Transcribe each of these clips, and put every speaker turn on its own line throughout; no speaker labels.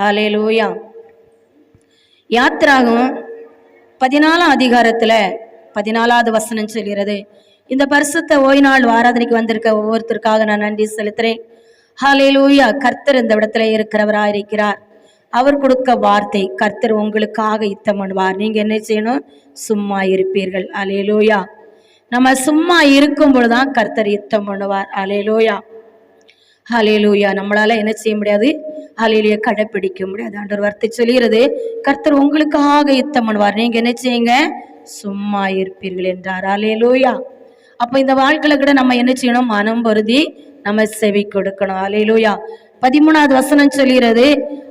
ஹalleluya. யாத்ராகும் பதினாலாம் அதிகாரத்துல பதினாலாவது வசனம் சொல்கிறது. இந்த பரிசுத்த ஓய் நாள் ஆராதனைக்கு வந்திருக்க ஒவ்வொருத்தருக்காக நான் நன்றி செலுத்துறேன். லூயா கர்த்தர் இந்த இடத்துல இருக்கிறவராக இருக்கிறார். அவர் கொடுக்க வார்த்தை கர்த்தர் உங்களுக்காக யுத்தம் பண்ணுவார் நீங்க என்ன செய்யணும்? சும்மா இருப்பீர்கள். ஹalleluya. நம்ம சும்மா இருக்கும் பொழுதுதான் கர்த்தர் யுத்தம் பண்ணுவார் ஹalleluya. ஹலேலூயா நம்மளால என்ன செய்ய முடியாது? ஹலேலிய கடைப்பிடிக்க முடியாது. ஆண்டவர் வார்த்தை சொல்கிறது கர்த்தர் உங்களுக்காக யுத்தம் பண்ணுவார் நீங்க என்ன செய்யுங்க? சும்மா இருப்பீர்கள் என்றார். அலேலூயா அப்ப இந்த வாழ்க்கையில கூட நம்ம என்ன செய்யணும்? மனம் பொருதி நம்ம செவி கொடுக்கணும். அலேலூயா பதிமூணாவது வசனம் சொல்கிறது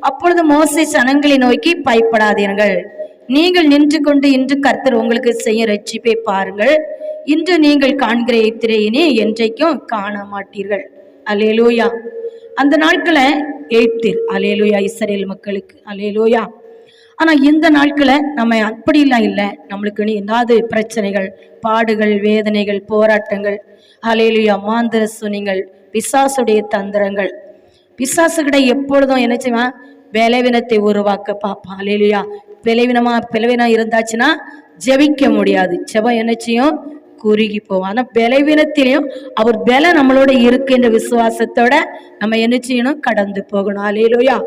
அப்பொழுது மோசை சனங்களை நோக்கி பயப்படாதீர்கள். நீங்கள் நின்று கொண்டு இன்று கர்த்தர் உங்களுக்கு செய்ய ரட்சிப்பை பாருங்கள். இன்று நீங்கள் காண்கிற இத்திரையினே என்றைக்கும் காண மாட்டீர்கள் அலேலூயா. அந்த நாட்களை எய்ப்திர் அலேலூயா இஸ்ரேல் மக்களுக்கு. அலேலூயா. ஆனால் இந்த நாட்களை நம்ம அப்படிலாம் இல்லை. நம்மளுக்கு ஏதாவது பிரச்சனைகள்? பாடுகள் வேதனைகள் போராட்டங்கள். அலேலுயா மாந்திர சுனிகள் பிசாசுடைய தந்திரங்கள். பிசாசுகிட்ட எப்பொழுதும் என்ன செய்வான்? பலவீனத்தை உருவாக்க பார்ப்பான். அலேலுயா. பலவீனமா பலவீனம் இருந்தாச்சுன்னா ஜெபிக்க முடியாது. ஜெபம் என்ன செய்யும்? குறுகி போவோம் ஆனால் பலவீனத்திலையும் அவர் பல நம்மளோட இருக்குன்ற விசுவாசத்தோட நம்ம என்ன செய்யணும்? கடந்து போகணும். அலையிலோயா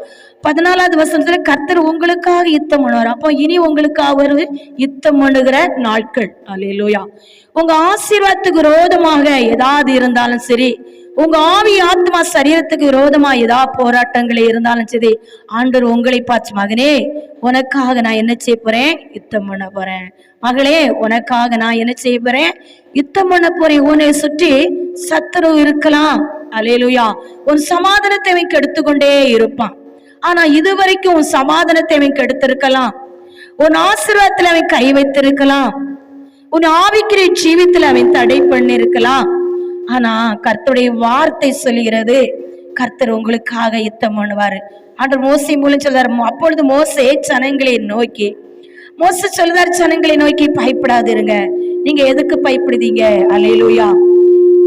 பதினாலாவது வசனத்துல கர்த்தர் உங்களுக்காக யுத்தம் பண்ணுவார். அப்போ இனி உங்களுக்காக அவர் யுத்தம் பண்ணுகிற நாட்கள். அலையிலோயா உங்க ஆசீர்வாதத்துக்கு ரோதமாக ஏதாவது இருந்தாலும் சரி உங்க ஆவி ஆத்மா சரீரத்துக்கு விரோதமா ஏதாவது போராட்டங்களே இருந்தாலும் சரி ஆண்டவர் உங்களை பார்த்து மகனே உனக்காக நான் என்ன செய்ய போறேன்? யுத்தம் பண்ண போறேன். மகளே உனக்காக நான் என்ன செய்ய போறேன்? யுத்தம் பண்ண போறேன். உன்னை சுற்றி சத்துரு இருக்கலாம். அலையலுயா உன் சமாதானத்தை அவன் கெடுத்துக்கொண்டே இருப்பான். ஆனா இதுவரைக்கும் உன் சமாதானத்தை அவன் கெடுத்திருக்கலாம். உன் ஆசீர்வாதத்துல அவன் கை வைத்திருக்கலாம். உன் ஆவிக்கிற ஜீவித்துல அவன் தடை பண்ணிருக்கலாம். ஆனா கர்த்தருடைய வார்த்தை சொல்லுகிறது கர்த்தர் உங்களுக்காக யுத்தம் பண்ணுவாரு. ஆண்டர் மோசை மூலம் சொல்றாரு அப்பொழுது மோசே சனங்களை நோக்கி மோச சொல்லுதார் ஜனங்களை நோக்கி பயப்படாதிருங்க. நீங்க எதுக்கு பயப்படுதீங்க? அலையலுயா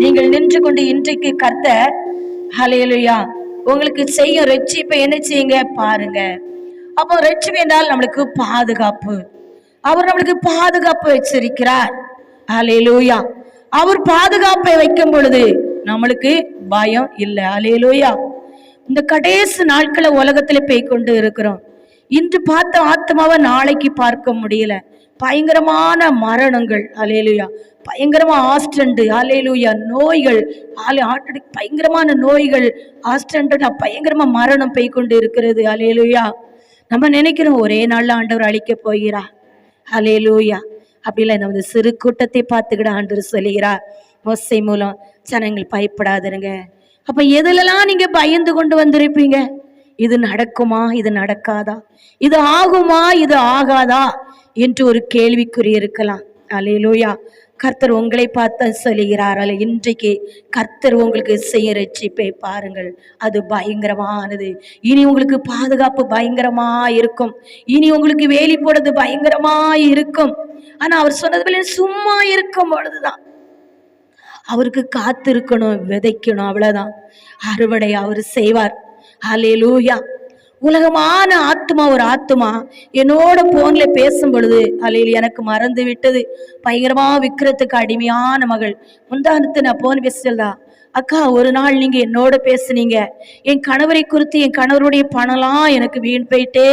நீங்கள் நின்று கொண்டு இன்றைக்கு கர்த்தர் அலையலுயா உங்களுக்கு செய்யும் ரட்சிப்பை என்ன செய்யுங்க? பாருங்க. அப்போ ரட்சிப்பு என்றால் நம்மளுக்கு பாதுகாப்பு. அவர் நம்மளுக்கு பாதுகாப்பு வச்சிருக்கிறார். அலையலுயா அவர் பாதுகாப்பை வைக்கும் பொழுது நம்மளுக்கு பயம் இல்லை. அலையலோயா. இந்த கடைசி நாட்களை உலகத்துல போய் கொண்டு இருக்கிறோம். இன்று பார்த்த ஆத்மாவை நாளைக்கு பார்க்க முடியல. பயங்கரமான மரணங்கள். அலையலுயா. பயங்கரமா ஆஸ்டண்டு அலையலுயா. நோய்கள். ஆலை ஆட்டடி பயங்கரமான நோய்கள். ஆஸ்டண்ட் பயங்கரமா மரணம் பெய் கொண்டு இருக்கிறது. அலையலுயா. நம்ம நினைக்கிறோம் ஒரே நாள்ல ஆண்டவர் அழிக்க போகிறா அலேலூயா அப்படிலாம் வந்து சிறு கூட்டத்தை பார்த்துக்கிட ஆண்டு சொல்லுகிறார். மொசை மூலம் ஜனங்கள் பயப்படாதுருங்க. அப்ப எதுலலாம் நீங்க பயந்து கொண்டு வந்திருப்பீங்க? இது நடக்குமா? இது நடக்காதா? இது ஆகுமா? இது ஆகாதா? என்று ஒரு கேள்விக்குறி இருக்கலாம். அலையிலோயா கர்த்தர் உங்களை பார்த்து சொல்லுகிறார். அல்ல இன்றைக்கு கர்த்தர் உங்களுக்கு செய்ய ரட்சிப்பை பாருங்கள். அது பயங்கரமானது. இனி உங்களுக்கு பாதுகாப்பு பயங்கரமா இருக்கும் இனி உங்களுக்கு வேலி போடுறது பயங்கரமா இருக்கும் ஆனா அவர் சொன்னது போல சும்மா இருக்கும் பொழுதுதான். அவருக்கு காத்திருக்கணும் விதைக்கணும் அவ்வளவுதான். அறுவடை அவர் செய்வார். அலே லூயா உலகமான ஆத்மா ஒரு ஆத்மா. என்னோட போன்ல பேசும் பொழுது அலையில் எனக்கு மறந்து விட்டது. பயங்கரமா விக்கிறதுக்கு அடிமையான மகள். முந்தானத்து நான் போன் பேசுறதா அக்கா ஒரு நாள் நீங்க என்னோட பேசுனீங்க. என் கணவரை குறித்து என் கணவருடைய பணம்லாம் எனக்கு வீண் போயிட்டே.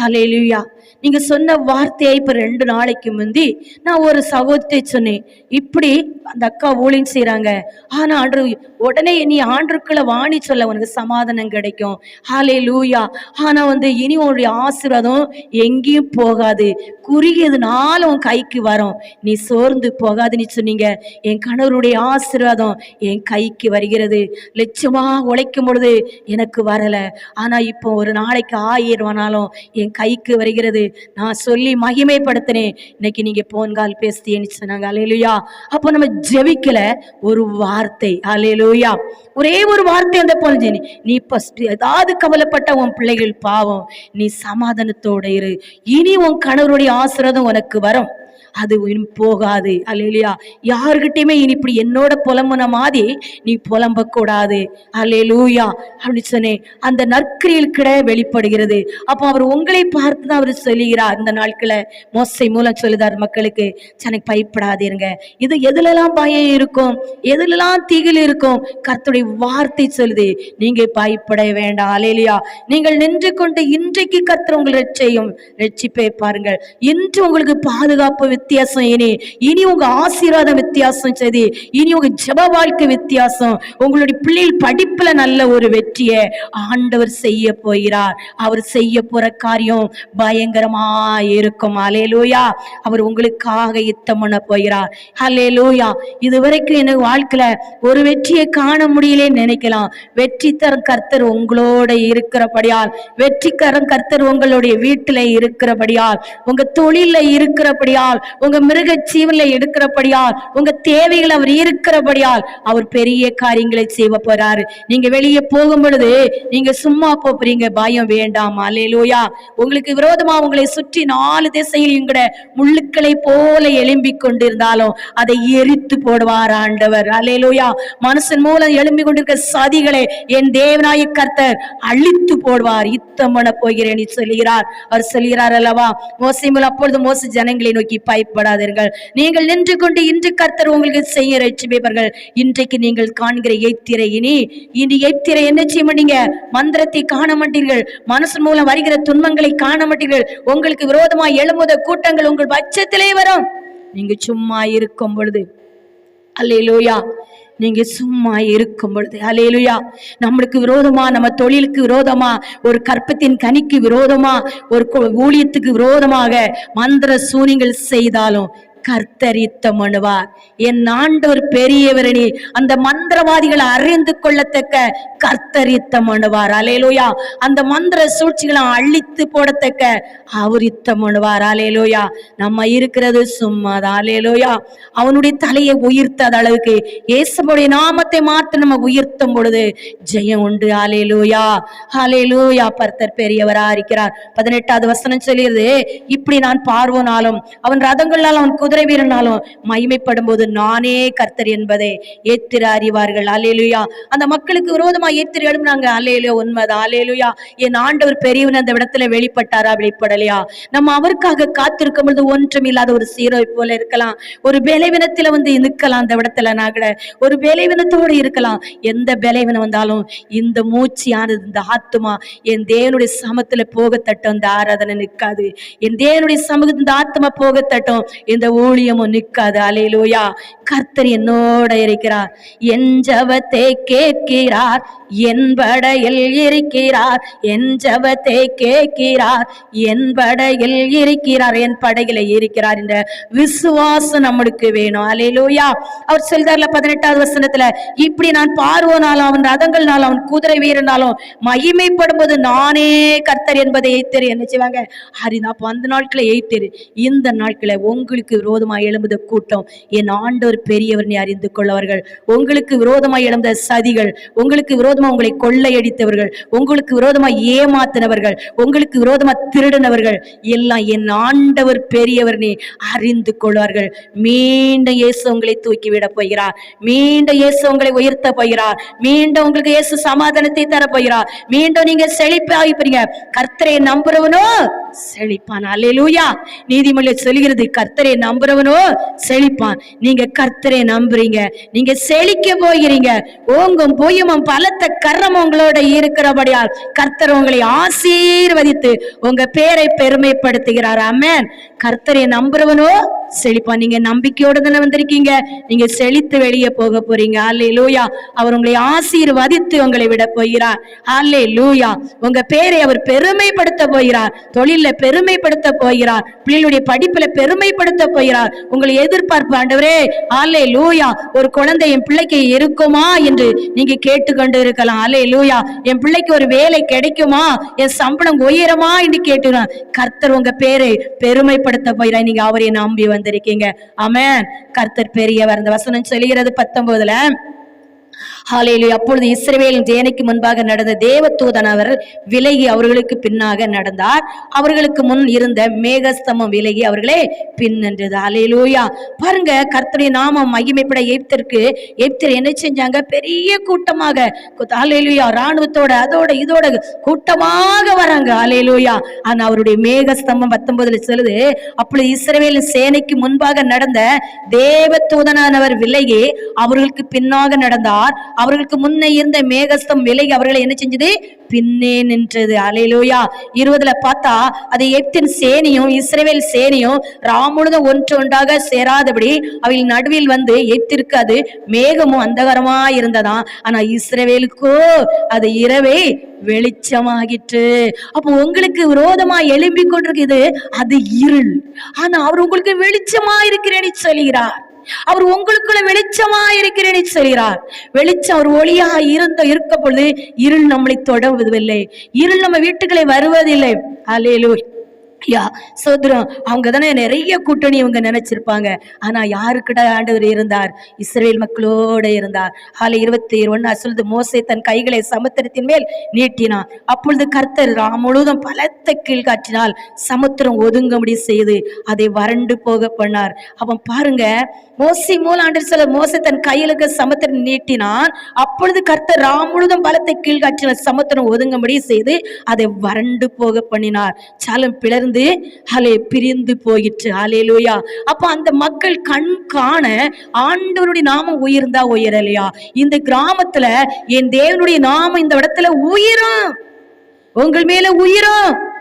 ஹalleluya நீங்க சொன்ன வார்த்தையை இப்ப ரெண்டு நாளைக்கு முந்தி நான் ஒரு சகோதரத்தை சொன்னேன். இப்படி அந்த அக்கா ஊழியம் செய்யறாங்க ஆனா ஆண்டு உடனே நீ ஆண்டுக்குள்ள வாணி சொல்ல உனக்கு சமாதானம் கிடைக்கும். ஹாலே லூயா ஆனா வந்து இனி உன்னுடைய ஆசீர்வாதம் எங்கேயும் போகாது. குறுகியதுனால உன் கைக்கு வரும். நீ சோர்ந்து போகாதுன்னு சொன்னீங்க. என் கணவருடைய ஆசீர்வாதம் என் கைக்கு வருகிறது. லட்சமா உழைக்கும் பொழுது எனக்கு வரல. ஆனா இப்போ ஒரு நாளைக்கு ஆயிரம் ஆனாலும் என் கைக்கு வருகிறது. நான் சொல்லி மகிமைப்படுத்தினேன் இன்னைக்கு நீங்க போன்கால் பேசுதேன்னு சொன்னாங்க. அலையலுயா அப்போ நம்ம ஜெபிக்கல ஒரு வார்த்தை. அலையலுயா ஒரே ஒரு வார்த்தை அந்த போன நீ நீ ஏதாவது கவலைப்பட்ட உன் பிள்ளைகள் பாவம். நீ சமாதானத்தோட இரு. இனி உன் கணவருடைய ஆசிரதம் உனக்கு வரும். அது இனி போகாது. அல்லேலியா. யாருக்கிட்டையுமே இனி இப்படி என்னோட புலம்புன மாதிரி நீ புலம்ப கூடாது அல்லேலூயா. அப்படின்னு சொன்னேன் அந்த நற்கிரியில் கிட வெளிப்படுகிறது. அப்போ அவர் உங்களை பார்த்து தான் அவர் சொல்லுகிறார் இந்த நாட்களை. மோசை மூலம் சொல்லுதார் மக்களுக்கு. எனக்கு பயப்படாதீருங்க. இது எதுலலாம் பயம் இருக்கும்? எதுலலாம் திகில் இருக்கும்? கர்த்தருடைய வார்த்தை சொல்லுது. நீங்க பயப்பட வேண்டாம். அலேலியா நீங்கள் நின்று கொண்டு இன்றைக்கு கர்த்தர் உங்களை ரட்சையும் ரட்சிப்பே பாருங்கள். இன்று உங்களுக்கு பாதுகாப்பு வித்தியாசம். இனி இனி உங்க ஆசீர்வாதம் வித்தியாசம் சரி இனி உங்க ஜப வாழ்க்கை வித்தியாசம் உங்களுடைய பிள்ளைகள் படிப்புல நல்ல ஒரு வெற்றியை ஆண்டவர் செய்ய போகிறார். அவர் செய்ய போற காரியம் பயங்கரமா இருக்கும். அலேலூயா அவர் உங்களுக்காக யுத்தம் பண்ண போகிறார். அலேலூயா இதுவரைக்கும் எனக்கு வாழ்க்கையில ஒரு வெற்றியை காண முடியலன்னு நினைக்கலாம். வெற்றி தரும் கர்த்தர் உங்களோட இருக்கிறபடியால் வெற்றிக்காரன் கர்த்தர் உங்களுடைய வீட்டுல இருக்கிறபடியால் உங்க தொழில இருக்கிறபடியால் உங்க மிருக ஜீவன்ல எடுக்கிறபடியால் உங்க தேவைகள் அவர் இருக்கிறபடியால் அவர் பெரிய காரியங்களை செய்ய போறாரு. நீங்க வெளியே போகும் பொழுது நீங்க சும்மா போறீங்க பயம் வேண்டாம் அலையிலோயா உங்களுக்கு விரோதமா உங்களை சுற்றி நாலு திசையில் கூட முள்ளுக்களை போல எழும்பிக் கொண்டிருந்தாலும் அதை எரித்து போடுவார் ஆண்டவர். அலையிலோயா மனுஷன் மூலம் எழும்பி கொண்டிருக்க சதிகளை என் தேவனாய கர்த்தர் அழித்து போடுவார். யுத்தம் பண்ண போகிறேன் என்று சொல்லுகிறார். அவர் சொல்கிறார் அல்லவா? மோசை மூலம் அப்பொழுது மோச ஜனங்களை நோக்கி பயப்படாதீர்கள் நீங்கள் நின்று கொண்டு இன்று கர்த்தர் உங்களுக்கு செய்ய ரட்சிப்பவர்கள் இன்றைக்கு நீங்கள் காண்கிற எய்த்திரை இனி இனி எய்த்திரை என்ன செய்ய மாட்டீங்க மந்திரத்தை காண மாட்டீர்கள். மனசு மூலம் வருகிற துன்பங்களை காண மாட்டீர்கள். உங்களுக்கு விரோதமாய் எழும்புத கூட்டங்கள் உங்கள் பட்சத்திலே வரும். நீங்க சும்மா இருக்கும் பொழுது. அல்லையிலோயா நீங்க சும்மா இருக்கும் பொழுது அலேலுயா நம்மளுக்கு விரோதமா நம்ம தொழிலுக்கு விரோதமா ஒரு கற்பத்தின் கனிக்கு விரோதமா ஒரு ஊழியத்துக்கு விரோதமாக மந்திர சூனியங்கள் செய்தாலும் கர்த்தர் யுத்தம் பண்ணுவார் என் ஆண்டவர் பெரியவரணி அந்த மந்திரவாதிகளை அறிந்து கொள்ளத்தக்க கர்த்தர் யுத்தம் பண்ணுவார் அலேலோயா அந்த மந்திர சூழ்ச்சிகளை அழித்து போடத்தக்க அவர் யுத்தம் பண்ணுவார் அலேலோயா நம்ம இருக்கிறது சும்மா தான் அலேலோயா அவனுடைய தலையை உயிர்த்தாத அளவுக்கு இயேசுடைய நாமத்தை மாற்ற நம்ம உயர்த்தும் பொழுது ஜெயம் உண்டு. அலேலூயா அலேலூயா பர்த்தர் பெரியவரா இருக்கிறார். பதினெட்டாவது வசனம் சொல்லியது இப்படி நான் பார்வோனாலும் அவன் ரதங்களால் அவன் குதிரை வீரனாலும் மகிமைப்படும் போது நானே கர்த்தர் என்பதை ஏத்திர அறிவார்கள். அலேலுயா அந்த மக்களுக்கு விரோதமா ஏத்திர எழுப்புனாங்க. அலேலுயா உண்மைதான். அலேலுயா என் ஆண்டவர் பெரியவன் அந்த இடத்துல வெளிப்பட்டாரா வெளிப்படலையா? நம்ம அவருக்காக காத்திருக்கும் பொழுது ஒன்றும் இல்லாத ஒரு சீரோ போல இருக்கலாம். ஒரு பலவீனத்துல வந்து நிற்கலாம் அந்த இடத்துல நான் கூட. ஒரு பலவீனத்தோடு இருக்கலாம். எந்த பலவீனம் வந்தாலும் இந்த மூச்சியானது இந்த ஆத்துமா என் தேவனுடைய சமத்துல போகத்தட்டும். இந்த ஆராதனை நிற்காது. என் தேவனுடைய சமூகத்து இந்த ஆத்மா போகத்தட்டும். இந்த ஊழியமும் நிற்காது அலையிலோயா கர்த்தர் என்னோட இருக்கிறார். என் ஜபத்தை கேட்கிறார். என் படையில் இருக்கிறார். என் ஜபத்தை கேட்கிறார். என் படையில் இருக்கிறார். என் படையில இருக்கிறார் என்ற விசுவாசம் நம்மளுக்கு வேணும். அலையிலோயா அவர் சொல்றாருல பதினெட்டாவது வசனத்துல இப்படி நான் பார்வோனாலும் அவன் ரதங்கள்னாலும் அவன் குதிரை வீரனாலும் மகிமைப்படும் போது நானே கர்த்தர் என்பதை எய்த்தரு என்ன செய்வாங்க? ஹரிதா அப்போ அந்த நாட்களை எய்த்தரு இந்த நாட்களை உங்களுக்கு விரோதமாக எழும்புத கூட்டம். என் ஆண்டவர் பெரியவர் நீ அறிந்து கொள்ளவர்கள். உங்களுக்கு விரோதமாக எழுந்த சதிகள் உங்களுக்கு விரோதமாக உங்களை கொள்ளையடித்தவர்கள் உங்களுக்கு விரோதமாக ஏமாத்தினவர்கள் உங்களுக்கு விரோதமாக திருடினவர்கள் எல்லாம் என் ஆண்டவர் பெரியவர் நீ அறிந்து கொள்வார்கள். மீண்டும் இயேசு உங்களை தூக்கி விட போகிறார். மீண்டும் இயேசு உங்களை உயர்த்த போகிறார். மீண்டும் உங்களுக்கு இயேசு சமாதானத்தை தர போகிறார். மீண்டும் நீங்க செழிப்பாகி போறீங்க கர்த்தரை நம்புறவனோ செழிப்பான். அல்லேலூயா. நீதிமொழி சொல்கிறது கர்த்தரை நம்ப நம்புறவனோ செழிப்பான். நீங்க கர்த்தரை நம்புறீங்க. நீங்க செழிக்க போகிறீங்க. ஓங்கும் பொய்யமும் பலத்த கரம் உங்களோட இருக்கிறபடியால் கர்த்தர் உங்களை ஆசீர்வதித்து உங்க பேரை பெருமைப்படுத்துகிறார். அமேன் கர்த்தரை நம்புறவனோ செழிப்பான் நீங்க நம்பிக்கையோட தானே வந்திருக்கீங்க. நீங்க செழித்து வெளியே போக போறீங்க. அல்லே லூயா அவர் உங்களை ஆசீர்வதித்து உங்களை விட போகிறார். அல்லே லூயா உங்க பேரை அவர் பெருமைப்படுத்த போகிறார். தொழில பெருமைப்படுத்த போகிறார். பிள்ளைகளுடைய படிப்புல பெருமைப்படுத்த போகிறார். உங்களை எதிர்பார்ப்பு ஆண்டவரே அல்லே லூயா ஒரு குழந்தை என் பிள்ளைக்கு இருக்குமா என்று நீங்க கேட்டுக்கொண்டு இருக்கலாம் அல்லே லூயா என் பிள்ளைக்கு ஒரு வேலை கிடைக்குமா? என் சம்பளம் உயரமா? என்று கேட்டு கர்த்தர் உங்க பேரை பெருமைப்படுத்த போகிறார் நீங்க அவரை நம்பி வந்திருக்கீங்க. ஆமென். கர்த்தர் பெரியவர். அந்த வசனம் சொல்லுகிறது பத்தொன்பதுல ஹாலையிலே அப்பொழுது இஸ்ரவேல் தேனைக்கு முன்பாக நடந்த தேவதூதன் அவர் விலகி அவர்களுக்கு பின்னாக நடந்தார். அவர்களுக்கு முன் இருந்த மேகஸ்தமம் விலகி அவர்களே பின் நின்றது. ஹalleluya. பாருங்க கர்த்தருடைய நாமம் மகிமைப்பட எப்தருக்கு எப்தர் என்ன செஞ்சாங்க? பெரிய கூட்டமாக ஹalleluya ராணுவத்தோட அதோட இதோட கூட்டமாக வராங்க. ஹalleluya. ஆனா அவருடைய மேகஸ்தம்பம் பத்தொன்பதுல சொல்லுது அப்பொழுது இஸ்ரவேல் சேனைக்கு முன்பாக நடந்த தேவதூதனானவர் விலகி அவர்களுக்கு பின்னாக நடந்தார். அவர்களுக்கு முன்னே இருந்த மேகஸ்தம் விலகி அவர்களை என்ன செஞ்சது? பின்னே நின்றது. அலையிலோயா இருபதுல பார்த்தா அது எப்தின் சேனியும் இஸ்ரேவேல் சேனியும் ராமுழுதும் ஒன்று ஒன்றாக சேராதபடி அவைகள் நடுவில் வந்து எத்திற்கு அது மேகமும் அந்தகரமா இருந்ததாம். ஆனா இஸ்ரேவேலுக்கோ அது இரவே வெளிச்சமாகிற்று. அப்போ உங்களுக்கு விரோதமா எழும்பிக் கொண்டிருக்குது அது இருள். ஆனா அவர் உங்களுக்கு வெளிச்சமா இருக்கிறேன்னு சொல்கிறார். அவர் உங்களுக்குள்ள வெளிச்சமா இருக்கிறேன் சொல்கிறார். வெளிச்சம் அவர் ஒளியா இருந்த இருக்க பொழுது இருள் நம்மளை தொடர்வதில்லை இருள் நம்ம வீட்டுக்களை வருவதில்லை. அலேலூர் யா சோதரம் அவங்க தானே நிறைய கூட்டணி இவங்க நினைச்சிருப்பாங்க. ஆனா யாருக்கிட்ட ஆண்டவர் இருந்தார்? இஸ்ரேல் மக்களோட இருந்தார். ஆலை இருபத்தி ஒன்னா சொல்லுது மோசை தன் கைகளை சமுத்திரத்தின் மேல் நீட்டினான். அப்பொழுது கர்த்தர் ராம் முழுவதும் பலத்த கீழ் காற்றினால் சமுத்திரம் ஒதுங்கும்படி செய்து அதை வறண்டு போக பண்ணார். அவன் பாருங்க மோசி மூலாண்டு சொல்ல மோசை தன் கையிலுக்கு சமுத்திரம் நீட்டினான். அப்பொழுது கர்த்தர் ராம் முழுதும் பலத்தை கீழ் காற்றினால் சமுத்திரம் ஒதுங்கும்படி செய்து அதை வறண்டு போக பண்ணினார். சாலும் பிளர்ந்து அலே பிரிந்து போயிற்று. அலேலூயா அப்போ அந்த மக்கள் கண் காண ஆண்டவருடைய நாமம் உயர்ந்தா உயரலையா? இந்த கிராமத்துல என் தேவனுடைய நாமம் இந்த இடத்துல உயிரும். உங்கள் மேல உயிரும்.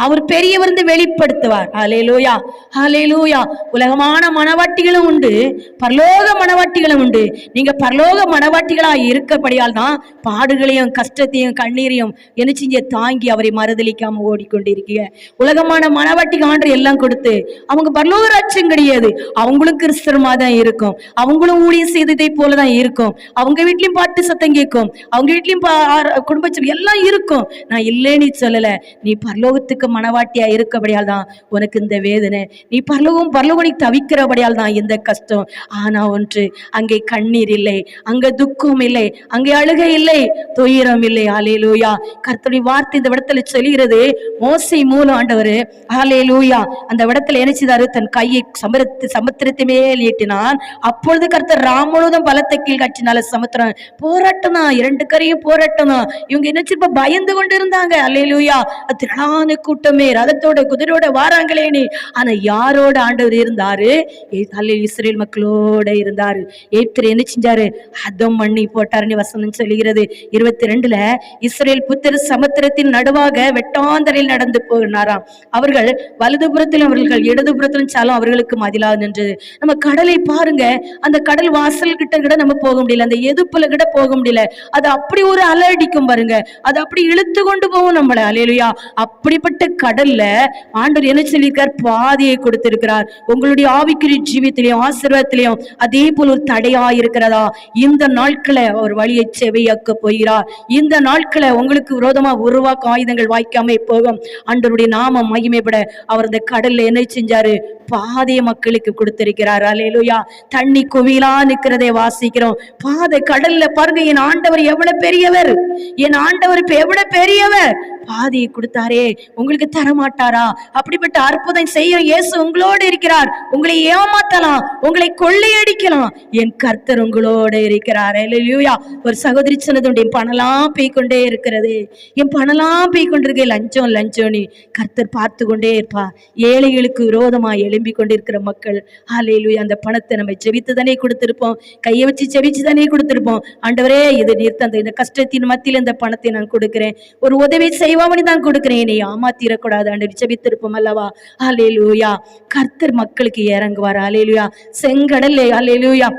அவர் பெரியவர் வெளிப்படுத்துவார். ஹalleluya ஹalleluya உலகமான மனவாட்டிகளும் உண்டு. பரலோக மனவாட்டிகளும் உண்டு. நீங்க பரலோக மனவாட்டிகளா இருக்கப்படியால் தான் பாடுகளையும் கஷ்டத்தையும் கண்ணீரையும் என்ன தாங்கி அவரை மறுதளிக்காம ஓடிக்கொண்டிருக்கீங்க. உலகமான மனவாட்டிக்கு ஆண்டு எல்லாம் கொடுத்து அவங்க பரலோக ராட்சியம் கிடையாது. அவங்களும் கிறிஸ்தரமா தான் இருக்கும். அவங்களும் ஊழியம் செய்ததை போல தான் இருக்கும். அவங்க வீட்லயும் பாட்டு சத்தம் கேட்கும். அவங்க வீட்லயும் பா- குடும்ப எல்லாம் இருக்கும். நான் இல்லைன்னு சொல்லல. நீ பரலோகத்துக்கு மனவாட்டியா இருக்கபடியால் தான் உனக்கு இந்த வேதனை. நீ பரலோகம் பரலோகனை தவிக்கிறபடியால் தான் இந்த கஷ்டம். ஆனா ஒன்று அங்கே கண்ணீர் இல்லை அங்க துக்கம் இல்லை அங்கே அழுகை இல்லை துயரம் இல்லை. ஆலே லூயா கர்த்தருடைய வார்த்தை இந்த இடத்துல சொல்கிறது மோசை மூலம் ஆண்டவர் ஆலேலூயா அந்த இடத்துல இணைச்சிதாரு தன் கையை சமுத்திர சமுத்திரத்தை மேல் நீட்டினான் அப்பொழுது கர்த்தர் ராமுழுதும் பலத்தை கீழ் காற்றினால சமுத்திரம். போராட்டம் தான் இரண்டு கரையும் போராட்டம் தான் இவங்க என்ன பயந்து கொண்டு இருந்தாங்க அல்லேலூயா திரளான கூட்டமே ரதத்தோட குதிரோட வாராங்களேனே ஆனா யாரோட ஆண்டவர் இருந்தாரு? ஏ- இஸ்ரேல் மக்களோட இருந்தாரு. ஏப்தர் என்ன செஞ்சாரு? அதம் மண்ணி போட்டாருன்னு வசனம் சொல்லுகிறது. இருபத்தி ரெண்டுல இஸ்ரேல் புத்திர சமுத்திரத்தின் நடுவாக வெட்டாந்தரையில் நடந்து போனாராம். அவர்கள் வலதுபுறத்திலும் அவர்கள் இடதுபுறத்திலும் சாலும் அவர்களுக்கு மதிலாக நின்றது. நம்ம கடலை பாருங்க. அந்த கடல் வாசல் கிட்ட கூட நம்ம போக முடியல. அந்த எதுப்புல கூட போக முடியல. அது அப்படி ஒரு அலை அடிக்கும் பாருங்க. அது அப்படி இழுத்து கொண்டு போகும் நம்மள. அலையிலுயா அப்படிப்பட்ட கடல்ல ஆண்டவர் என்ன சொல்லியிருக்கார்? பாதையை கொடுத்திருக்கிறார். உங்களுடைய ஆவிக்குரிய ஜீவித்திலையும் ஆசீர்வாதத்திலையும் அதே போல ஒரு தடையா இருக்கிறதா? இந்த நாட்களை அவர் வழியை செவையாக்க போகிறார். இந்த நாட்களை உங்களுக்கு விரோதமா உருவாக்க ஆயுதங்கள் வாய்க்காம போகும். ஆண்டவருடைய நாமம் மகிமைப்பட. அவர் இந்த கடல்ல என்ன செஞ்சாரு? பாதையை மக்களுக்கு கொடுத்திருக்கிறார். அலையலுயா தண்ணி குவிலா நிக்கிறதை வாசிக்கிறோம். பாதை கடல்ல பாருங்க என் ஆண்டவர் எவ்வளவு பெரியவர்? என் ஆண்டவர் இப்ப எவ்வளவு பெரியவர்? பாதியை கொடுத்தாரே. உங்களுக்கு தரமாட்டாரா? அப்படிப்பட்ட அற்புதம் செய்யும் இயேசு உங்களோடு இருக்கிறார். உங்களை ஏமாத்தலாம். உங்களை கொள்ளையடிக்கலாம். என் கர்த்தர் உங்களோட இருக்கிறார். இல்லையா ஒரு சகோதரி சொன்னது என் பணம்லாம் போய்க்கொண்டே இருக்கிறது. என் பணம்லாம் போய்க்கொண்டிருக்கே. லஞ்சம் லஞ்சம்னு கர்த்தர் பார்த்து கொண்டே இருப்பார் ஏழைகளுக்கு விரோதமா எழும்பி கொண்டிருக்கிற மக்கள். ஹalleluya அந்த பணத்தை நம்ம ஜெபித்து தானே கொடுத்திருப்போம். கையை வச்சு ஜெபிச்சு தானே கொடுத்திருப்போம். ஆண்டவரே இது நிறுத்த இந்த கஷ்டத்தின் மத்தியில் இந்த பணத்தை நான் கொடுக்கிறேன். ஒரு உதவி செய் செய்வாமணி தான் கொடுக்குறேன் நீ ஏமாத்திரக்கூடாது ஆண்டு ஜபித்திருப்போம் அல்லவா அலேலூயா கர்த்தர் மக்களுக்கு இறங்குவார் அலேலுயா செங்கடல்ல ஹalleluya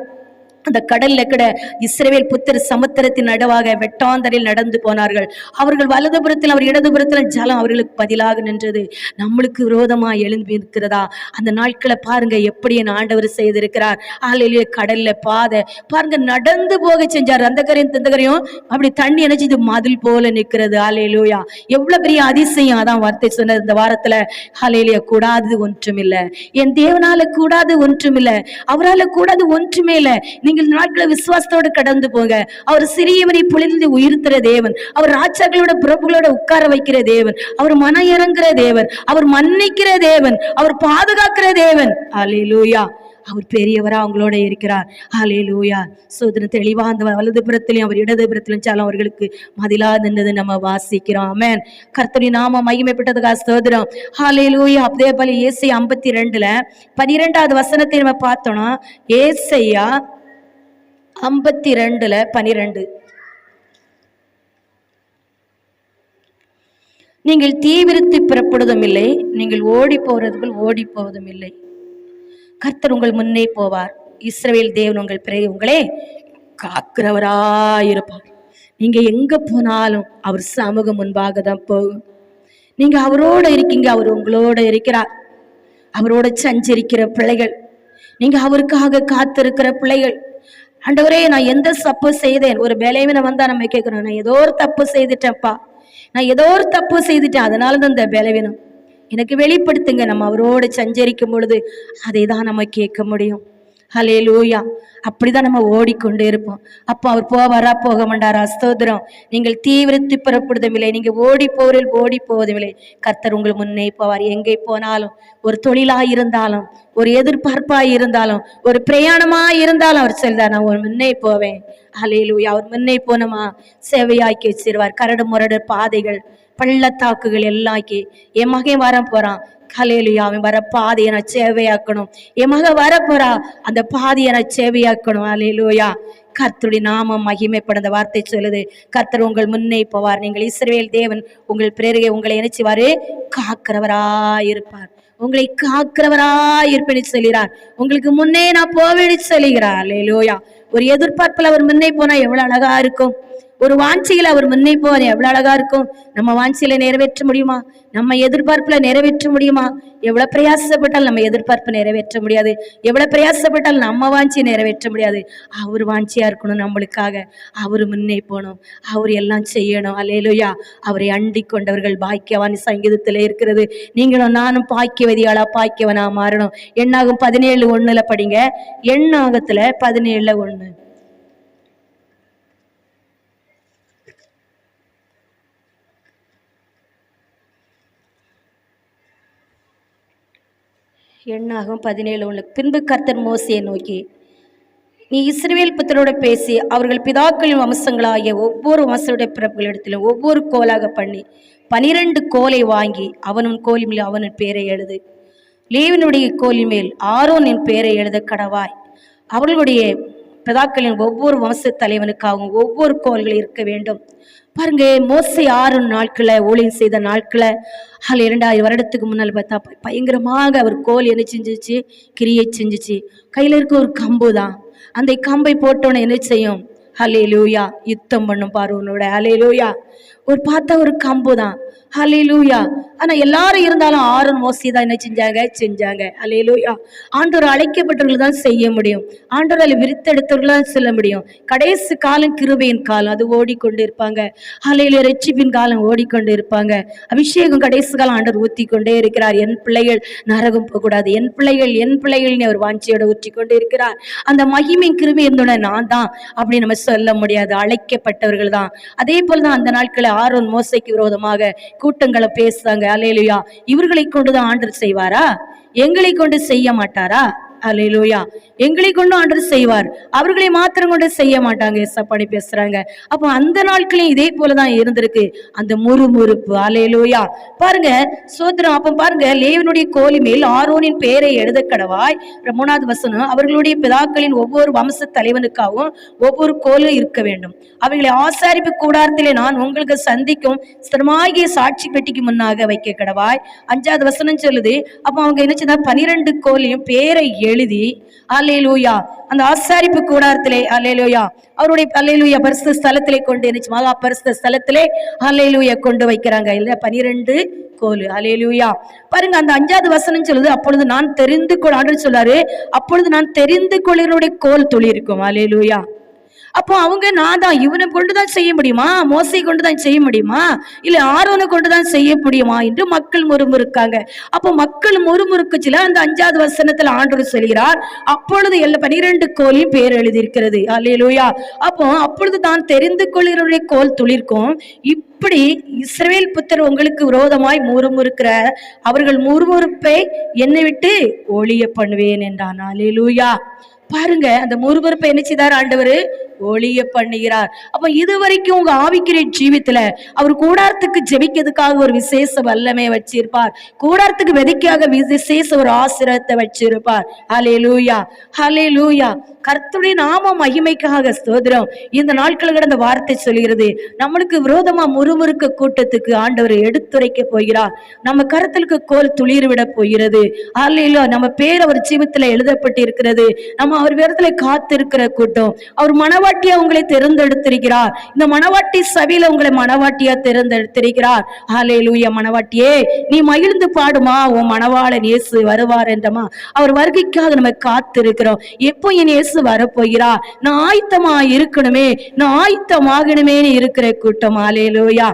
அந்த கடல்ல கூட இஸ்ரேவேல் புத்தர் சமுத்திரத்தின் நடுவாக வெட்டாந்தரில் நடந்து போனார்கள். அவர்கள் வலதுபுறத்தில் அவர் இடதுபுறத்தில் ஜலம் அவர்களுக்கு பதிலாக நின்றது. நம்மளுக்கு விரோதமா எழும்பி இருக்கிறதா அந்த நாட்களை பாருங்க எப்படி என் ஆண்டவர் செய்திருக்கிறார். ஆலையிலேயே கடல்ல பாதை. பாருங்க நடந்து போக செஞ்சார். அந்த கரையும் இந்த கரையும் அப்படி தண்ணி நினைச்சு மதில் போல நிற்கிறது. ஆலையிலோயா எவ்வளவு பெரிய அதிசயம் அதான் வார்த்தை சொன்னது இந்த வாரத்துல. ஆலையிலேயே கூடாது ஒன்றுமில்லை. என் தேவனால கூடாது ஒன்றுமில்லை. அவரால் கூடாது ஒன்றுமே இல்லை. நீங்கள் இந்த நாட்களை விசுவாசத்தோடு கடந்து போங்க. அவர் சிறியவனை பொழிந்து உயிர்த்துற தேவன். அவர் ராஜாக்களோட பிரபுகளோட உட்கார வைக்கிற தேவன். அவர் மன இறங்குற தேவன். அவர் மன்னிக்கிற தேவன். அவர் பாதுகாக்கிற தேவன். அலிலூயா அவர் பெரியவரா அவங்களோட இருக்கிறார். ஹாலே லூயா சோதனை தெளிவா அந்த வலது புறத்திலையும் அவர் இடது புறத்திலும் சாலும் அவர்களுக்கு மதிலா நின்றது நம்ம வாசிக்கிறோம். ஆமென் கர்த்தரி நாம மகிமைப்பட்டதுக்காக சோதரம் ஹாலே லூயா அதே போல ஏசை ஐம்பத்தி ரெண்டுல பனிரெண்டாவது வசனத்தை நம்ம பார்த்தோம்னா ஏசையா ஐம்பத்தி ரெண்டுல பனிரெண்டு. நீங்கள் தீவிரத்து பிறப்படுவதும் இல்லை நீங்கள் ஓடி போறதுக்குள் ஓடி போவதும் இல்லை. கர்த்தர் உங்கள் முன்னே போவார். இஸ்ரவேல் தேவன் உங்கள் பிறகு உங்களே காக்கிறவராயிருப்பார். நீங்க எங்க போனாலும் அவர் சமூகம் முன்பாக தான் போகும். நீங்க அவரோட இருக்கீங்க அவர் உங்களோட இருக்கிறார். அவரோட சஞ்சரிக்கிற பிள்ளைகள் நீங்க அவருக்காக காத்திருக்கிற பிள்ளைகள் ஆண்டவரே நான் எந்த தப்பு செய்தேன்? ஒரு பலவீனம் வந்தா நம்ம கேட்கிறோம் நான் ஏதோ ஒரு தப்பு செய்துட்டேன்ப்பா. நான் ஏதோ ஒரு தப்பு செய்துட்டேன் அதனால தான் இந்த பலவீனம் எனக்கு வெளிப்படுத்துங்க நம்ம அவரோடு சஞ்சரிக்கும் பொழுது அதை தான் நம்ம கேட்க முடியும். ஹலே லூயா அப்படிதான் நம்ம ஓடிக்கொண்டே இருப்போம். அப்போ அவர் போவாரா போக மாட்டாரா? ஸ்தோத்திரம். நீங்கள் தீவிரத்து புறப்படுவதுமில்லை நீங்கள் ஓடி போரில் ஓடி போவதுமில்லை கர்த்தர் உங்கள் முன்னே போவார். எங்கே போனாலும் ஒரு தொழிலாக இருந்தாலும் ஒரு எதிர்பார்ப்பாக இருந்தாலும் ஒரு பிரயாணமாக இருந்தாலும் அவர் சொல்றார் நான் ஒரு முன்னே போவேன். ஹலே லூயா அவர் முன்னே போனோமா? சேவையாக்கி வச்சிருவார். கரடு முரடு பாதைகள். பள்ளத்தாக்குகள் எல்லாக்கி. என் மகன் வர போறான் கலையிலையா அவன் வர பாதையை நான் சேவையாக்கணும். என் மக வர போறா அந்த பாதையை நான் சேவையாக்கணும். அலையிலோயா கர்த்தருடைய நாமம் மகிமைப்பட அந்த வார்த்தை சொல்லுது. கர்த்தர் உங்கள் முன்னே போவார். நீங்கள் இஸ்ரேல் தேவன். உங்கள் பிறகு உங்களை நினைச்சுவாரு காக்கிறவராயிருப்பார். உங்களை காக்கிறவராயிருப்பேன்னு சொல்கிறார். உங்களுக்கு முன்னே நான் போவேன்னு சொல்லுகிறார் அலையிலோயா ஒரு எதிர்பார்ப்பில் அவர் முன்னே போனா எவ்வளவு அழகா இருக்கும். ஒரு வாஞ்சியில் அவர் முன்னே போவார் எவ்வளோ அழகா இருக்கும். நம்ம வாஞ்சியில நிறைவேற்ற முடியுமா? நம்ம எதிர்பார்ப்புல நிறைவேற்ற முடியுமா? எவ்வளோ பிரயாசப்பட்டால் நம்ம எதிர்பார்ப்பு நிறைவேற்ற முடியாது. எவ்வளோ பிரயாசப்பட்டால் நம்ம வாஞ்சியை நிறைவேற்ற முடியாது. அவர் வாஞ்சியா இருக்கணும் நம்மளுக்காக. அவர் முன்னே போகணும் அவர் எல்லாம் செய்யணும். அலேலுயா அவரை அண்டி கொண்டவர்கள் பாக்கியவான் சங்கீதத்தில் இருக்கிறது. நீங்களும் நானும் பாக்கியவதியாளா பாக்கியவனா மாறணும். எண்ணாகும் பதினேழு ஒண்ணுல படிங்க. எண்ணாகத்துல பதினேழுல ஒன்று எண்ணாகும். பதினேழு ஒன்று பின்பு கர்த்தர் மோசையை நோக்கி நீ இஸ்ரேல் புத்தரோட பேசி அவர்கள் பிதாக்களின் வம்சங்களாகிய ஒவ்வொரு வம்சருடைய பிறப்புகளிடத்திலும் ஒவ்வொரு கோலாக பண்ணி பனிரெண்டு கோலை வாங்கி அவனும் கோலி மேல் அவனின் பேரை எழுது. லேவினுடைய கோலின் மேல் ஆரோனின் பேரை எழுத கடவாய். அவர்களுடைய பிதாக்களின் ஒவ்வொரு வம்ச தலைவனுக்காகவும் ஒவ்வொரு கோல்கள் இருக்க வேண்டும். பாருங்க மோசை ஆறு நாட்களை ஊழியம் செய்த நாட்களை அதில் இரண்டாயிரம் வருடத்துக்கு முன்னால் பார்த்தா பயங்கரமாக அவர் கோல் என்ன செஞ்சுச்சு? கிரியை செஞ்சுச்சு. கையில் இருக்க ஒரு கம்பு தான் அந்த கம்பை போட்டோன்னே என்ன செய்யும்? ஹலே லூயா யுத்தம் பண்ணும் பாரு உன்னோட ஹலே லூயா ஒரு பார்த்தா ஒரு கம்பு தான் ஹலே லூயா ஆனா எல்லாரும் இருந்தாலும் ஆறும் மோசி தான் என்ன செஞ்சாங்க? செஞ்சாங்க. ஹலே லூயா அழைக்கப்பட்டவர்கள் தான் செய்ய முடியும். ஆண்டவரால் விருத்தெடுத்தவர்கள் தான் செல்ல முடியும். கடைசி காலம் கிருபையின் காலம். அது ஓடிக்கொண்டு இருப்பாங்க. ஹலையில ரெச்சிப்பின் காலம் ஓடிக்கொண்டு இருப்பாங்க. அபிஷேகம் கடைசி காலம் ஆண்டவர் ஊத்தி கொண்டே இருக்கிறார். என் பிள்ளைகள் நரகம் போகக்கூடாது. என் பிள்ளைகள் என் பிள்ளைகள்னு அவர் வாஞ்சியோட ஊற்றி கொண்டு இருக்கிறார். அந்த மகிமை கிருபை இருந்தோட நான் தான் அப்படி நம்ம சொல்ல முடியாது. அழைக்கப்பட்டவர்கள் தான் அதே போல தான் அந்த நாட்களில் ஆர்வன் மோசைக்கு விரோதமாக கூட்டங்களை பேசுறாங்க. அலையிலுயா இவர்களை கொண்டுதான் ஆண்டர் செய்வாரா? எங்களை கொண்டு செய்ய மாட்டாரா? அலையிலோயா எங்களை கொண்டு ஆண்டர் செய்வார். அவர்களை மாத்திரம் கொண்டு செய்ய மாட்டாங்க சப்பாடி பேசுறாங்க. அப்போ அந்த நாட்களையும் இதே போலதான் இருந்திருக்கு. அந்த முறுமுறுப்பு அலையிலோயா பாருங்க சோதரம் அப்ப பாருங்க லேவனுடைய கோலி மேல் ஆரோனின் பெயரை எழுத கடவாய். மூணாவது வசனம் அவர்களுடைய பிதாக்களின் ஒவ்வொரு வம்ச தலைவனுக்காகவும் ஒவ்வொரு கோலும் இருக்க வேண்டும். அவர்களை ஆசாரிப்பு கூடாரத்திலே நான் உங்களுக்கு சந்திக்கும் ஸ்திரமாகிய சாட்சி பெட்டிக்கு முன்னாக வைக்க கடவாய். அஞ்சாவது வசனம் சொல்லுது அப்போ அவங்க என்ன செய்தா பனிரெண்டு கோலையும் பேரை எழுதி அல்லேலூயா. அந்த ஆசாரிப்பு கூடாரத்திலே அல்லேலூயா. அவருடைய அல்லேலூயா. பரிசு ஸ்தலத்திலே கொண்டு இருந்துச்சு மகா பரிசு ஸ்தலத்திலே அல்லேலூயா கொண்டு வைக்கிறாங்க. இல்லை பனிரெண்டு கோல். அலேலூயா பாருங்க அந்த அஞ்சாவது வசனம் சொல்லுது அப்பொழுது நான் தெரிந்து கொள் ஆண்டு சொல்லாரு அப்பொழுது நான் தெரிந்து கொள்ளினுடைய கோல் துளிர்க்கும் அலேலூயா அப்போ அவங்க நான் தான் இவனை கொண்டுதான் செய்ய முடியுமா? மோசை கொண்டுதான் செய்ய முடியுமா? இல்ல ஆரோனை கொண்டுதான் செய்ய முடியுமா? என்று மக்கள் முறுமுறுக்காங்க. அப்போ மக்கள் முறுமுறுக்குச்சுல அந்த அஞ்சாவது வசனத்துல ஆண்டவர் சொல்கிறார் அப்பொழுது எல்லா பனிரெண்டு கோலையும் பேர் எழுதியிருக்கிறது. அல்லையிலூயா அப்போ அப்பொழுது தான் தெரிந்து கொள்கிறவருடைய கோல் துளிர்க்கும். இப்படி இஸ்ரேல் புத்தர் உங்களுக்கு விரோதமாய் முறுமுறுக்கிற அவர்கள் முறுமுறுப்பை என்னை விட்டு ஒளிய பண்ணுவேன் என்றான். லூயா பாருங்க அந்த முறுமுறுப்பை என்ன செய்தார் ஆண்டவர்? ஒளிய பண்ணுகிறார். அப்ப இது வரைக்கும் உங்க ஆவிக்கிற ஜீவித்துல அவர் கூடாரத்துக்கு ஜெபிக்கிறதுக்காக ஒரு விசேஷ வல்லமை வச்சிருப்பார். கூடாரத்துக்கு வெதிக்காக விசேஷ ஒரு ஆசிரத்தை வச்சிருப்பார். ஹலே லூயா ஹலே லூயா கர்த்துடைய நாம மகிமைக்காக ஸ்தோத்திரம். இந்த நாட்கள் கடந்த வார்த்தை சொல்கிறது நம்மளுக்கு விரோதமா முறுமுறுக்க கூட்டத்துக்கு ஆண்டவர் எடுத்துரைக்க போகிறார். நம்ம கருத்தலுக்கு கோல் துளிர் விட போகிறது. அல்ல நம்ம பேர் அவர் ஜீவத்துல எழுதப்பட்டு இருக்கிறது நம்ம அவர் விரத்துல காத்திருக்கிற கூட்டம். அவர் மனவா மனவாட்டியா உங்களை தேர்ந்தெடுத்திருக்கிறார். இந்த மனவாட்டி சபையில உங்களை மனவாட்டியா தேர்ந்தெடுத்திருக்கிறார். ஆலே லூய மனவாட்டியே நீ மகிழ்ந்து பாடுமா? உன் மனவாளன் இயேசு வருவார் என்றமா அவர் வருகைக்காக நம்ம காத்திருக்கிறோம். எப்போ என் இயேசு வரப்போகிறா? நான் ஆயத்தமா இருக்கணுமே. நான் ஆயத்தமாகணுமே இருக்கிற கூட்டம். ஆலே லூயா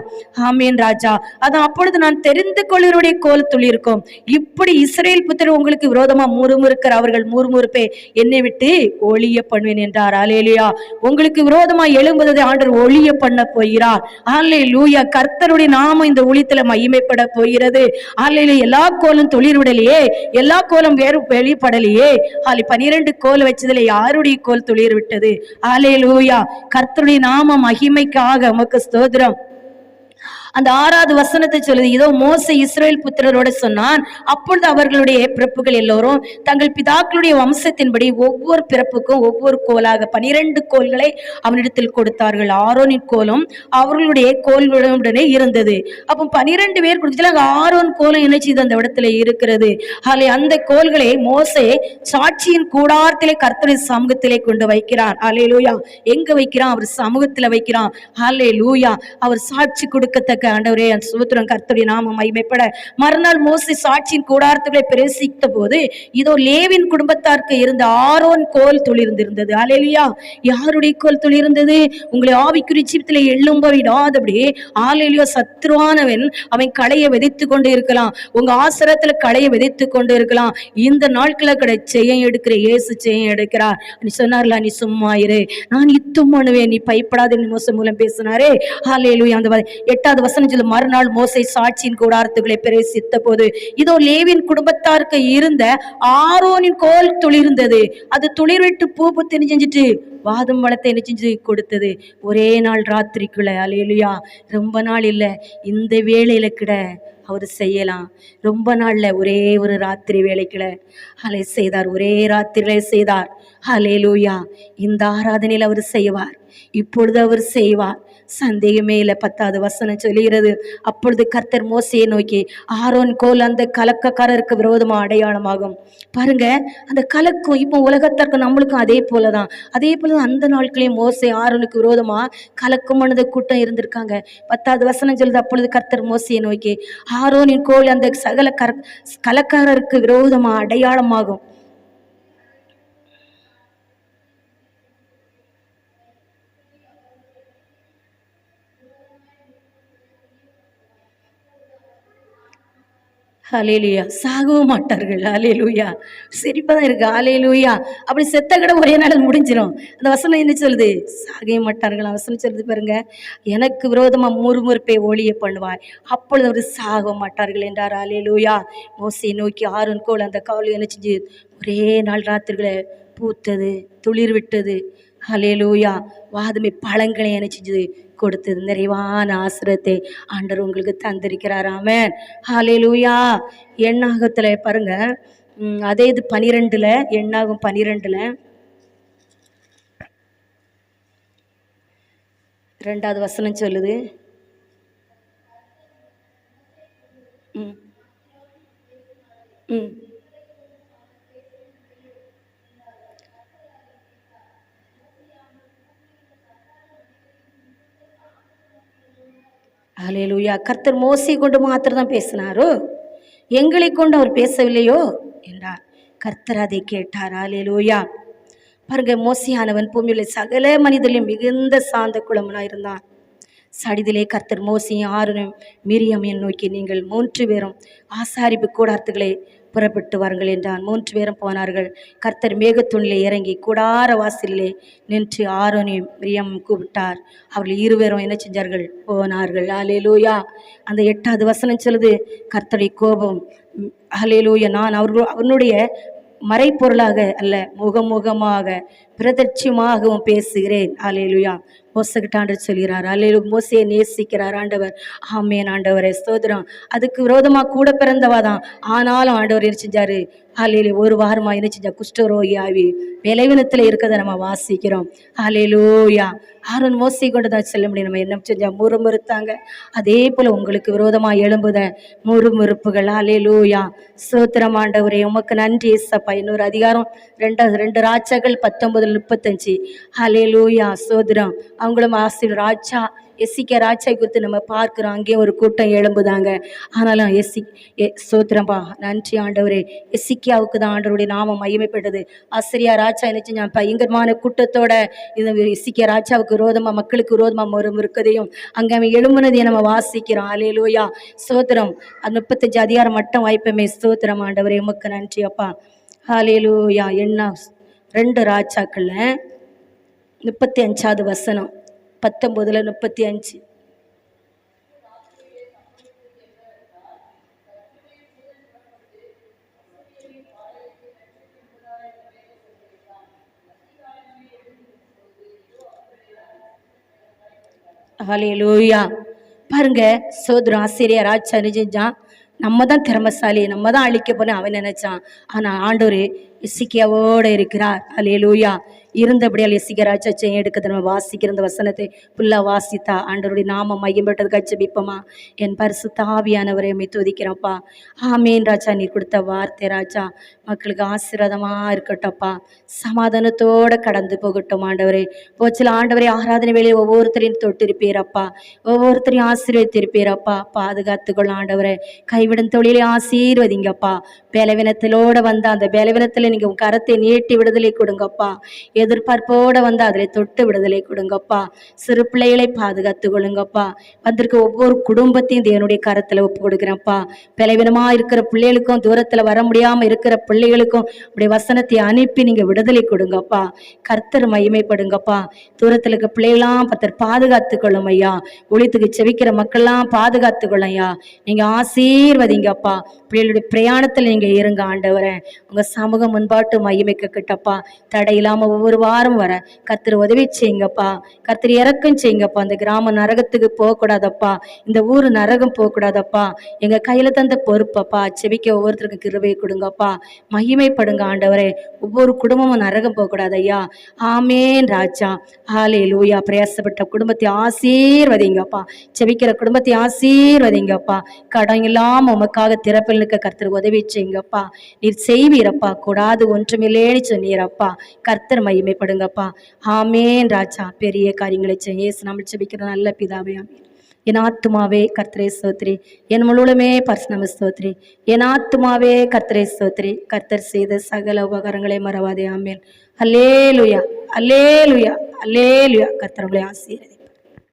ஆமீன் ராஜா. அதான் அப்பொழுது நான் தெரிந்து கொள்ளுடைய கோல் துளிர்க்கும். இப்படி இஸ்ரேல் புத்திர உங்களுக்கு விரோதமா முறுமுறுக்கிற அவர்கள் முறுமுறுப்பே. என்னை விட்டு ஒளிய பண்ணுவேன் என்றார். அலேலியா உங்களுக்கு விரோதமா எழும்புவதை ஆண்டர் ஒளிய பண்ண போகிறார். ஆலை லூயா கர்த்தருடைய நாமம் இந்த ஒளித்துல மகிமைப்பட போகிறது. ஆலையில எல்லா கோலும் தொழில் விடலையே எல்லா கோலும் வேறு வெளிப்படலையே. ஆலை பனிரெண்டு கோல் வச்சதுல யாருடைய கோல் துளிர் விட்டது ஆலை லூயா கர்த்தருடைய நாம மகிமைக்காக உமக்கு ஸ்தோதிரம் அந்த ஆறாவது வசனத்தை சொல்லுது இதோ மோச இஸ்ரேல் புத்திரரோட சொன்னான் அப்பொழுது அவர்களுடைய பிறப்புகள் எல்லோரும் தங்கள் பிதாக்களுடைய வம்சத்தின்படி ஒவ்வொரு பிறப்புக்கும் ஒவ்வொரு கோலாக பனிரெண்டு கோல்களை அவனிடத்தில் கொடுத்தார்கள். ஆரோனின் கோலும் அவர்களுடைய கோல்களுடனே இருந்தது. அப்போ பனிரெண்டு பேர் கொடுத்துல ஆரோன் கோலம் என்ன செய்து அந்த இடத்துல இருக்கிறது? அதில் அந்த கோல்களை மோசே சாட்சியின் கூடாரத்திலே கர்த்தரின் சமூகத்திலே கொண்டு வைக்கிறான். அலே லூயா எங்க வைக்கிறான்? அவர் சமூகத்துல வைக்கிறான். அலே லூயா அவர் சாட்சி கொடுக்கத்த கொடுக்கத்தக்க ஆண்டவரே அந்த சுபத்திரம் கர்த்தருடைய நாமம் மைமைப்பட மறுநாள் மோசி சாட்சியின் கூடாரத்துக்களை பிரசித்த போது இதோ லேவின் குடும்பத்தாருக்கு இருந்த ஆரோன் கோல் துளிர்ந்திருந்தது. அலையிலியா யாருடைய கோல் துளிர்ந்தது? உங்களை ஆவிக்குறி ஜீவித்துல எழும்ப விடாதபடி ஆலேலியோ சத்ருவானவன் அவன் களையை விதைத்து கொண்டு இருக்கலாம். உங்க ஆசிரத்துல களையை விதைத்து கொண்டு இருக்கலாம். இந்த நாட்களை கடை செய்ய எடுக்கிற இயேசு செய்ய எடுக்கிறார். நீ சொன்னார்ல நீ சும்மா இரு. நான் இத்தும் பண்ணுவேன் நீ பயப்படாத மோசம் மூலம் பேசினாரே. ஆலையிலுயா அந்த எட்டாவது வசனம் மறுநாள் மோசை சாட்சியின் கூடாரத்துகளை பிரவேசித்த போது இதோ லேவின் குடும்பத்தாருக்கு இருந்த ஆரோனின் கோல் துளிர்ந்தது. அது துளிர்விட்டு பூ புத்து செஞ்சுட்டு வாதம் வளத்தை என்ன செஞ்சு கொடுத்தது. ஒரே நாள் ராத்திரிக்குள்ள அலையிலையா ரொம்ப நாள் இல்லை இந்த வேலையில கிட அவர் செய்யலாம். ரொம்ப நாள்ல ஒரே ஒரு ராத்திரி வேலைக்குள்ள அலை செய்தார் ஒரே ராத்திரியில செய்தார். அலே லூயா இந்த ஆராதனையில் அவர் செய்வார். இப்பொழுது அவர் செய்வார். சந்தேகமே இல்லை. பத்தாவது வசனம் சொல்லுகிறது அப்பொழுது கர்த்தர் மோசையை நோக்கி ஆரோன் கோல் அந்த கலக்கக்காரருக்கு விரோதமாக அடையாளமாகும். பாருங்க அந்த கலக்கும் இப்போ உலகத்திற்கு நம்மளுக்கும் அதே போலதான். அதே போல அந்த நாட்களையும் மோசை ஆரோனுக்கு விரோதமாக கலக்கம் கூட்டம் இருந்திருக்காங்க. பத்தாவது வசனம் சொல்லுது அப்பொழுது கர்த்தர் மோசையை நோக்கி ஆரோனின் கோல் அந்த சகல கர கலக்காரருக்கு விரோதமாக அடையாளமாகும். அலேலுயா சாகவும் மாட்டார்கள். அலேலுயா சிரிப்பாக தான் இருக்கு. அலேலுயா அப்படி செத்த கூட ஒரே நாள் முடிஞ்சிடும் அந்த வசனம் என்ன சொல்லுது? சாகவே மாட்டார்கள். வசனம் சொல்லுது பாருங்க. எனக்கு விரோதமாக முறுமுறுப்பை ஒளிய பண்ணுவாய். அப்பொழுது அவர் சாக மாட்டார்கள் என்றார். அலேலுயா மோசையை நோக்கி ஆறுன் கோல் அந்த காவல் என்ன செஞ்சு ஒரே நாள் ராத்திரிகளை பூத்தது துளிர் விட்டது. ஹலேலூயா வாதுமை பழங்களை என்ன செஞ்சது? கொடுத்தது நிறைவான ஆசிரத்தை ஆண்டர் உங்களுக்கு தந்திருக்கிறார். ஹாலே லூயா எண்ணாகத்தில் பாருங்க. அதே இது பனிரெண்டில் எண்ணாகும் பனிரெண்டில். ரெண்டாவது வசனம் சொல்லுது. ம். ம். அலேலூயா கர்த்தர் மோசி கொண்டு மாத்திரம் தான் பேசினாரோ. எங்களை கொண்டு அவர் பேசவில்லையோ? என்றார். கர்த்தர் அதை கேட்டார். அலேலூயா பாருங்க மோசியானவன் பூமியில் சகல மனிதர்களையும் மிகுந்த சாந்த குளமனாக இருந்தான். சடிதிலே கர்த்தர் மோசியும் ஆறுனும் என் நோக்கி நீங்கள் மூன்று பேரும் ஆசாரிப்பு கூடார்த்துகளை புறப்பட்டு வாருங்கள் என்றான். மூன்று பேரும் போனார்கள். கர்த்தர் மேகத்துணிலே இறங்கி கூடார வாசலிலே நின்று ஆரோனியும் மிரியம் கூப்பிட்டார். அவர்கள் இருவரும் என்ன செஞ்சார்கள்? போனார்கள். அலேலூயா அந்த எட்டாவது வசனம் சொல்லுது கர்த்தருடைய கோபம். அலேலூயா நான் அவர்கள் அவனுடைய மறைப்பொருளாக அல்ல முகமுகமாக பிரதட்சியமாகவும் பேசுகிறேன். அலையிலுயா மோசகிட்டாண்டு சொல்கிறார். அலையிலு மோசையை நேசிக்கிறார் ஆண்டவர். ஆமேன் ஆண்டவரே சோதரம் அதுக்கு விரோதமாக கூட பிறந்தவா தான் ஆனாலும் ஆண்டவர் என்ன செஞ்சாரு? அலையில ஒரு வாரமாக என்ன செஞ்சா குஷ்டரோகி ஆவி விளைவினத்தில் இருக்கிறத நம்ம வாசிக்கிறோம். அலையிலூயா ஆரோன் மோசி கொண்டு தான் சொல்ல முடியும். நம்ம என்ன செஞ்சா? முறுமுறுத்தாங்க. அதே போல் உங்களுக்கு விரோதமாக எழும்புத முறுமுறுப்புகள். அலையிலூயா சோத்திரம் ஆண்டவரே உமக்கு நன்றி ச இன்னொரு அதிகாரம் ரெண்டாவது ரெண்டு ராஜாக்கள் பத்தொன்பது முப்பத்தஞ்சு. ஹலேலூயா சோதரம். அவங்களும் ஆசிரியர் ராஜா எஸ்சிக்க ராஜா குறித்து நம்ம பார்க்குறோம். அங்கேயும் ஒரு கூட்டம் எழும்புதாங்க. ஆனாலும் எஸ்சி எ சோத்திரம்பா நன்றி ஆண்டவரே. எஸ்சிக்கியாவுக்கு தான் ஆண்டவருடைய நாமம் மையமைப்பட்டது ஆசிரியா ராஜா என்ன செஞ்சான்? பயங்கரமான கூட்டத்தோட இது எஸ்சிக்கிய ராஜாவுக்கு விரோதமாக மக்களுக்கு விரோதமாக மறும் இருக்கதையும் அங்கே அவன் எழும்புனதையும் நம்ம வாசிக்கிறோம். அலையலூயா சோத்திரம் அது முப்பத்தஞ்சு அதிகாரம் மட்டும் வாய்ப்பமே. சோத்திரம் ஆண்டவரே உமக்கு நன்றி அப்பா. ஹாலே லூயா என்ன ரெண்டு ராஜாக்களில் முப்பத்தி அஞ்சாவது வசனம் பத்தொம்போதில் முப்பத்தி அஞ்சு ஹalleluya. பாருங்க சோதரம் ஆசிரியர் ராஜா நிஜான் நம்ம தான் திறமசாலி நம்ம தான் அழிக்க போனோம் அவன் நினைச்சான். ஆனால் ஆண்டவர் இசிக்கியாவோட இருக்கிறார். அலேலூயா இருந்தபடியால் இசிக்க அச்சம் எடுக்கிறது நம்ம வாசிக்கிற இந்த வசனத்தை ஃபுல்லாக வாசித்தா. ஆண்டவருடைய நாமம் மையம்பட்டதுக்காக ஜெபிப்போமா என் பரிசு தாவியானவரை உம்மை துதிக்கிறப்பா ஆமேன் ராஜா நீ கொடுத்த வார்த்தை ராஜா. மக்களுக்கு ஆசீர்வாதமாக இருக்கட்டப்பா சமாதானத்தோட கடந்து போகட்டும் ஆண்டவரே. போச்சில் ஆண்டவரே ஆராதனை வேலையை ஒவ்வொருத்தரையும் தொட்டிருப்பீரப்பா. ஒவ்வொருத்தரையும் ஆசீர்வதித்திருப்பீரப்பா பாதுகாத்துக்கொள்ள ஆண்டவரை. கைவிடும் தொழிலை ஆசீர்வதிங்கப்பா. பலவீனத்திலோட வந்த அந்த பலவீனத்தில் நீங்கள் உங்கள் கரத்தை நீட்டி விடுதலை கொடுங்கப்பா. எதிர்பார்ப்போட வந்து அதில் தொட்டு விடுதலை கொடுங்கப்பா. சிறு பிள்ளைகளை பாதுகாத்து கொள்ளுங்கப்பா. வந்திருக்க ஒவ்வொரு குடும்பத்தையும் தேவனுடைய கரத்தில் ஒப்பு கொடுக்குறேன்ப்பா. பலவீனமாக இருக்கிற பிள்ளைகளுக்கும் தூரத்தில் வர முடியாமல் இருக்கிற பிள்ளைகளுக்கும் உடைய வசனத்தை அனுப்பி நீங்கள் விடுதலை கொடுங்கப்பா. கர்த்தர் மகிமைப்படுங்கப்பா. தூரத்தில் இருக்க பிள்ளைகளாம் பத்தர் பாதுகாத்து கொள்ளும் ஐயா ஒளித்துக்கு செவிக்கிற மக்கள்லாம் பாதுகாத்து கொள்ளும் ஐயா நீங்கள் ஆசீர்வதிங்கப்பா. பிள்ளைகளுடைய பிரயாணத்தில் நீங்கள் இருங்க ஆண்டவரே. உங்கள் சமூகம் முன்பாட்டு மகிமைக்க கிட்டப்பா. தடையில்லாமல் ஒவ்வொரு ஒரு வாரம் வர கர்த்தர் உதவி செய்யுங்கப்பா. கர்த்தர் இறக்கம் செய்யுங்கப்பா. இந்த கிராமம் நரகத்துக்கு போகக்கூடாதப்பா. இந்த ஊர் நரகம் போகக்கூடாதப்பா. எங்கள் கையில் தந்த பொறுப்பப்பா. செவிக்க ஒவ்வொருத்தருக்கும் கிருவை கொடுங்கப்பா. மகிமைப்படுங்க ஆண்டவரே. ஒவ்வொரு குடும்பமும் நரகம் போகக்கூடாது ஐயா ஆமேன் ராஜா. ஆலே லூயா பிரயாசப்பட்ட குடும்பத்தை ஆசீர்வதிங்கப்பா. செவிக்கிற குடும்பத்தை ஆசீர்வதிங்கப்பா. கடன் இல்லாம உமக்காக திறப்பில் நிற்க கர்த்தர் உதவி செய்யுங்கப்பா. நீர் செய்வீரப்பா. கூடாது ஒன்றுமில்லேன்னு சொன்னீரப்பா. கர்த்தர் மகிமைப்படுங்கப்பா. ஆமேன் ராஜா. பெரிய காரியங்களை செய்யேசு நம்ம செபிக்கிற நல்ல பிதாவே என் ஆத்மாவே கர்த்தரே ஸ்தோத்ரி. என் முழுவதுமே பர்சனம ஸ்தோத்ரி. என் ஆத்மாவே கர்த்தரே ஸ்தோத்ரி. கர்த்தர் செய்த சகல உபகாரங்களை மறவாதே. ஆமேன். அல்லேலுயா. அல்லேலுயா. அல்லேலுயா. கர்த்தர் ஆசீர்வதி